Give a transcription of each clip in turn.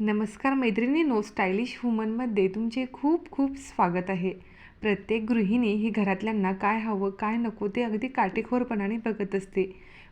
नमस्कार मैत्रिणी no stylish वुमनमध्ये तुमचे खूप खूप स्वागत आहे. प्रत्येक गृहिणी ही घरातल्यांना काय हवं काय नको ते अगदी काटेखोरपणाने बघत असते.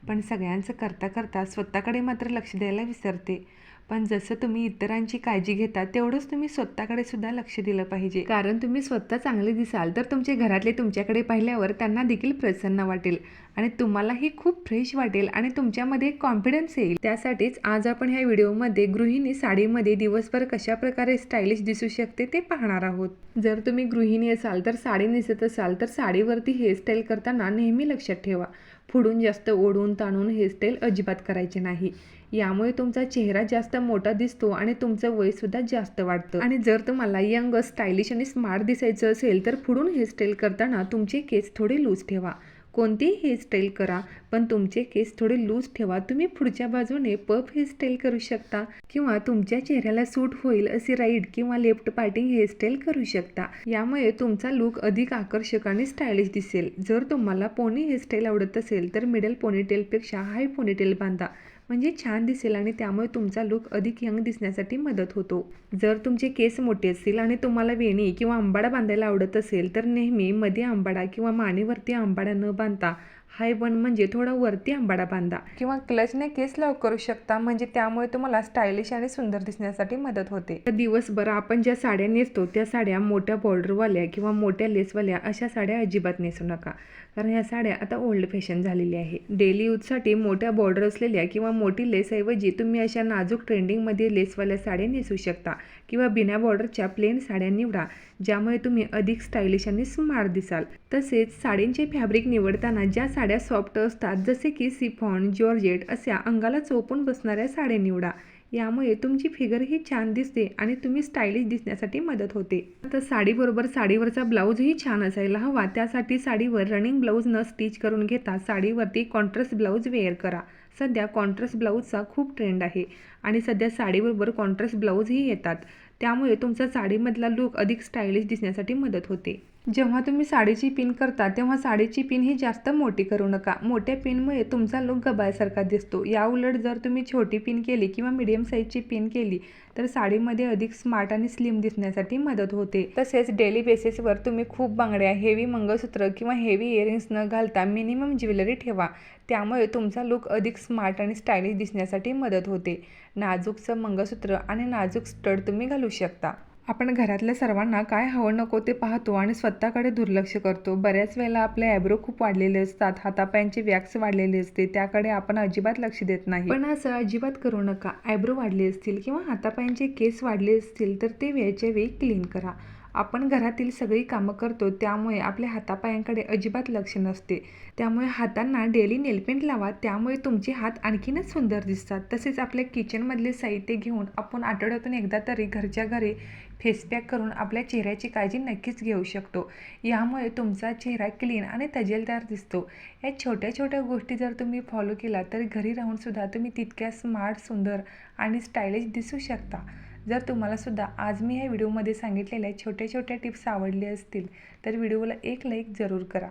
पण सगळ्यांचं करता करता स्वतःकडे मात्र लक्ष द्यायला विसरते. पण जसं तुम्ही इतरांची काळजी घेता तेवढंच तुम्ही स्वतःकडे सुद्धा लक्ष दिलं पाहिजे. कारण तुम्ही स्वतः चांगले दिसाल तर तुमचे घरातले तुमच्याकडे पाहिल्यावर त्यांना देखील प्रसन्न वाटेल. आणि तुम्हालाही खूप फ्रेश वाटेल आणि तुमच्यामध्ये कॉन्फिडन्स येईल. त्यासाठीच आज आपण ह्या व्हिडिओमध्ये गृहिणी साडीमध्ये दिवसभर कशा प्रकारे स्टायलिश दिसू शकते ते पाहणार आहोत. जर तुम्ही गृहिणी असाल तर साडी नेसत असाल तर साडीवरती हेअरस्टाईल करताना नेहमी लक्षात ठेवा. फुडून जास्त ओढून ताणून हेअरस्टाईल अजिबात करायचे नाही. यामुळे तुमचा चेहरा जास्त मोठा दिसतो आणि तुमचं वयसुद्धा जास्त वाढतं. आणि जर तुम्हाला यंग स्टायलिश आणि स्मार्ट दिसायचं असेल तर पुढून हेअरस्टाईल करताना तुमचे केस थोडे लूज ठेवा. कोणतीही हेअरस्टाईल करा पण तुमचे केस थोडे लूज ठेवा. तुम्ही पुढच्या बाजूने पफ हेअरस्टाईल करू शकता किंवा तुमच्या चेहऱ्याला सूट होईल अशी राईट किंवा लेफ्ट पार्टिंग हेअरस्टाईल करू शकता. यामुळे तुमचा लुक अधिक आकर्षक आणि स्टायलिश दिसेल. जर तुम्हाला पोनी हेअरस्टाईल आवडत असेल तर मिडल पोनीटेलपेक्षा हाय पोनीटेल बांधा. म्हणजे छान दिसेल आणि त्यामुळे तुमचा लुक अधिक यंग दिसण्यासाठी मदत होतो. जर तुमचे केस मोठे असतील आणि तुम्हाला वेणी किंवा आंबाडा बांधायला आवडत असेल तर नेहमी मध्ये आंबाडा किंवा मानेवरती आंबाडा न बांधता हाय वन म्हणजे थोडा वरती आंबाडा बांधा. किंवा क्लचने केस लॉक करू शकता म्हणजे त्यामुळे तुम्हाला स्टायलिश आणि सुंदर दिसण्यासाठी मदत होते. तर दिवसभर आपण ज्या साड्या नेसतो त्या साड्या मोठ्या बॉर्डरवाल्या किंवा मोठ्या लेसवाल्या अशा साड्या अजिबात नेसू नका. कारण ह्या साड्या आता ओल्ड फॅशन झालेली आहे डेली यूजसाठी मोठ्या बॉर्डर असलेल्या किंवा मोठी लेसऐवजी तुम्ही अशा नाजूक ट्रेंडिंगमध्ये लेसवाल्या साड्या नेसू शकता किंवा बिना बॉर्डरच्या प्लेन साड्या निवडा ज्यामुळे तुम्ही अधिक स्टायलिश आणि स्मार्ट दिसाल. तसेच साडींचे फॅब्रिक निवडताना ज्या साड्या सॉफ्ट असतात. जसे की सिफॉन जॉर्जेट अशा अंगाला चोपून बसणाऱ्या साड्या निवडा. यामुळे तुमची फिगरही छान दिसते आणि तुम्ही स्टायलिश दिसण्यासाठी मदत होते. तर साडीबरोबर साडीवरचा ब्लाऊजही छान असायला हवा. त्यासाठी साडीवर रनिंग ब्लाऊज न स्टिच करून घेता साडीवरती कॉन्ट्रास्ट ब्लाऊज वेअर करा. सध्या कॉन्ट्रास्ट ब्लाऊजचा खूप ट्रेंड आहे आणि सध्या साडीबरोबर कॉन्ट्रास्ट ब्लाऊजही येतात. त्यामुळे तुमचा साडीमधला लुक अधिक स्टायलिश दिसण्यासाठी मदत होते. जेव्हा तुम्ही साडीची पिन करता तेव्हा साडीची पिन ही जास्त मोठी करू नका. मोठ्या पिनमुळे तुमचा लुक गबाळसारखा दिसतो. या उलट जर तुम्ही छोटी पिन केली किंवा मिडियम साईजची पिन केली तर साडीमध्ये अधिक स्मार्ट आणि स्लिम दिसण्यासाठी मदत होते. तसेच डेली बेसिसवर तुम्ही खूप बांगड्या हेवी मंगळसूत्र किंवा हेवी इयरिंग्स न घालता मिनिमम ज्वेलरी ठेवा. त्यामुळे तुमचा लुक अधिक स्मार्ट आणि स्टायलिश दिसण्यासाठी मदत होते. नाजूकचं मंगळसूत्र आणि नाजूक स्टड तुम्ही घालू शकता. आपण घरातल्या सर्वांना काय हवं नको ते पाहतो आणि स्वतःकडे दुर्लक्ष करतो. बऱ्याच वेळेला आपले ॲब्रो खूप वाढलेले असतात हातापायांचे वॅक्स वाढलेले असते त्याकडे आपण अजिबात लक्ष देत नाही. पण असं अजिबात करू नका. ॲब्रो वाढले असतील किंवा हातापायांचे केस वाढले असतील तर ते वेळच्या वेळी क्लीन करा. आपण घरातील सगळी कामं करतो त्यामुळे आपल्या हातापायांकडे अजिबात लक्ष नसते. त्यामुळे हातांना डेली नेलपेंट लावा त्यामुळे तुमचे हात आणखीनच सुंदर दिसतात. तसेच आपल्या किचनमधले साहित्य घेऊन आपण आठवड्यातून एकदा तरी घरच्या घरी फेसपॅक करून आपल्या चेहऱ्याची काळजी नक्कीच घेऊ शकतो. यामुळे तुमचा चेहरा क्लीन आणि तजेलदार दिसतो. या छोट्या छोट्या गोष्टी जर तुम्ही फॉलो केला तर घरी राहूनसुद्धा तुम्ही तितक्या स्मार्ट सुंदर आणि स्टायलिश दिसू शकता. जर तुम्हालासुद्धा आज मी ह्या व्हिडिओमध्ये सांगितलेल्या छोट्या छोट्या टिप्स आवडले असतील तर व्हिडिओला एक लाईक जरूर करा.